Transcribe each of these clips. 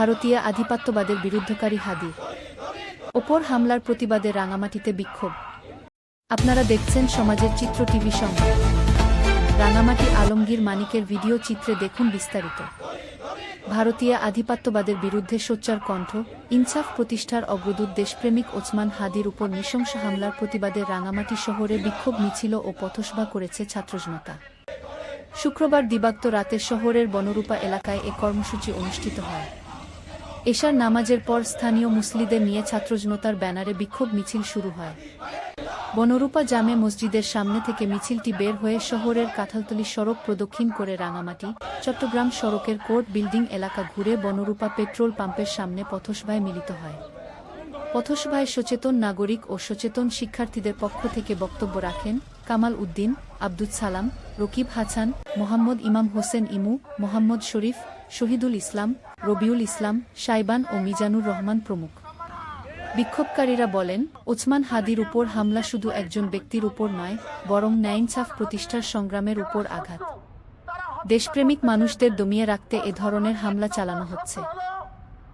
ভারতীয় আধিপত্যবাদের বিরুদ্ধকারী হাদি। ওপর হামলার প্রতিবাদে রাঙামাটিতে বিক্ষোভ। আপনারা দেখছেন সমাজের চিত্র টিভি সংবাদ। রাঙামাটি আলমগীর মানিকের ভিডিও চিত্রে দেখুন বিস্তারিত। ভারতীয় আধিপত্যবাদের বিরুদ্ধে সোচ্চার কণ্ঠ, ইনসাফ প্রতিষ্ঠার অগ্রদূত দেশপ্রেমিক ওসমান হাদির উপর নৃশংস হামলার প্রতিবাদে রাঙামাটি শহরে বিক্ষোভ মিছিল ও পথসভা করেছে ছাত্রজনতা। শুক্রবার দিবাগত রাতে শহরের বনরূপা এলাকায় এ কর্মসূচি অনুষ্ঠিত হয়। এশার নামাজের পর স্থানীয় মুসলিদের নিয়ে ছাত্রজনতার ব্যানারে বিক্ষোভ মিছিল শুরু হয়। বনরূপা জামে মসজিদের সামনে থেকে মিছিলটি বের হয়ে শহরের কাঁঠালতলি সড়ক প্রদক্ষিণ করে রাঙামাটি, চট্টগ্রাম সড়কের কোর্ট বিল্ডিং এলাকা ঘুরে বনরূপা পেট্রোল পাম্পের সামনে পথসভায় মিলিত হয়। পথসভায় সচেতন নাগরিক ও সচেতন শিক্ষার্থীদের পক্ষ থেকে বক্তব্য রাখেন কামাল উদ্দিন আব্দুল সালাম, রকিব হাসান মোহাম্মদ ইমাম হোসেন ইমু, মোহাম্মদ শরীফ শহীদুল ইসলাম, রবিউল ইসলাম সাইবান ও মিজানুর রহমান প্রমুখ। বিক্ষোভকারীরা বলেন, ওসমান হাদির উপর হামলা শুধু একজন ব্যক্তির উপর নয়, বরং ন্যায়ইনসাফ প্রতিষ্ঠার সংগ্রামের উপর আঘাত। দেশপ্রেমিক মানুষদের দমিয়ে রাখতে এ ধরনের হামলা চালানো হচ্ছে।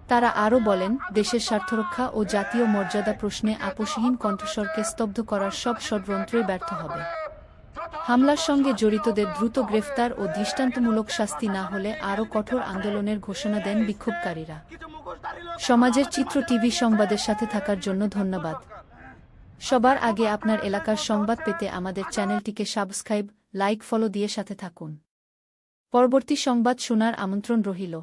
তারা আরও বলেন, দেশের স্বার্থরক্ষা ও জাতীয় মর্যাদা প্রশ্নে আপোষহীন কণ্ঠস্বরকে স্তব্ধ করার সব ষড়যন্ত্রই ব্যর্থ হবে। হামলার সঙ্গে জড়িতদের দ্রুত গ্রেফতার ও দৃষ্টান্তমূলক শাস্তি না হলে আরও কঠোর আন্দোলনের ঘোষণা দেন বিক্ষোভকারীরা। সমাজের চিত্র টিভি সংবাদের সাথে থাকার জন্য ধন্যবাদ। সবার আগে আপনার এলাকার সংবাদ পেতে আমাদের চ্যানেলটিকে সাবস্ক্রাইব, লাইক, ফলো দিয়ে সাথে থাকুন। পরবর্তী সংবাদ শোনার আমন্ত্রণ রহিল